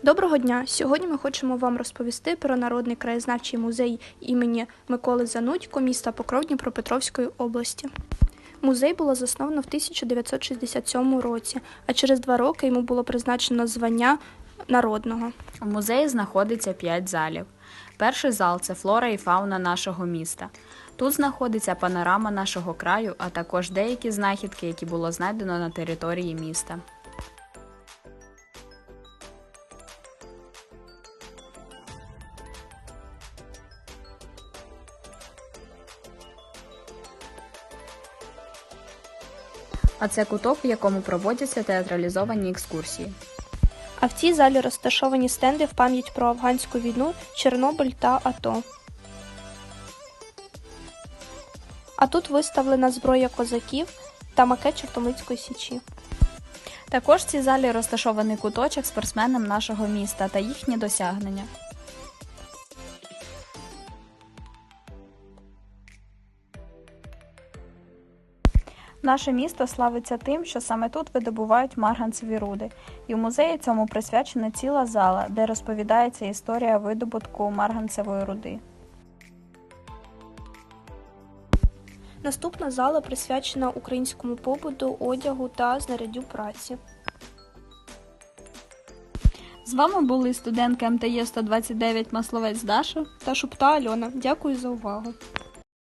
Доброго дня! Сьогодні ми хочемо вам розповісти про Народний краєзнавчий музей імені Миколи Занудько міста Покров Дніпропетровської області. Музей було засновано в 1967 році, а через два роки йому було призначено звання народного. У музеї знаходиться п'ять залів. Перший зал це флора і фауна нашого міста. Тут знаходиться панорама нашого краю, а також деякі знахідки, які було знайдено на території міста. А це куток, в якому проводяться театралізовані екскурсії. А в цій залі розташовані стенди в пам'ять про афганську війну, Чорнобиль та АТО. А тут виставлена зброя козаків та макет Чортомицької січі. Також в цій залі розташований куточок спортсменам нашого міста та їхні досягнення. Наше місто славиться тим, що саме тут видобувають марганцеві руди, і в музеї цьому присвячена ціла зала, де розповідається історія видобутку марганцевої руди. Наступна зала присвячена українському побуту, одягу та знаряддю праці. З вами були студентки МТЄ 129 Масловець Даша. Та Шупта Альона. Дякую за увагу.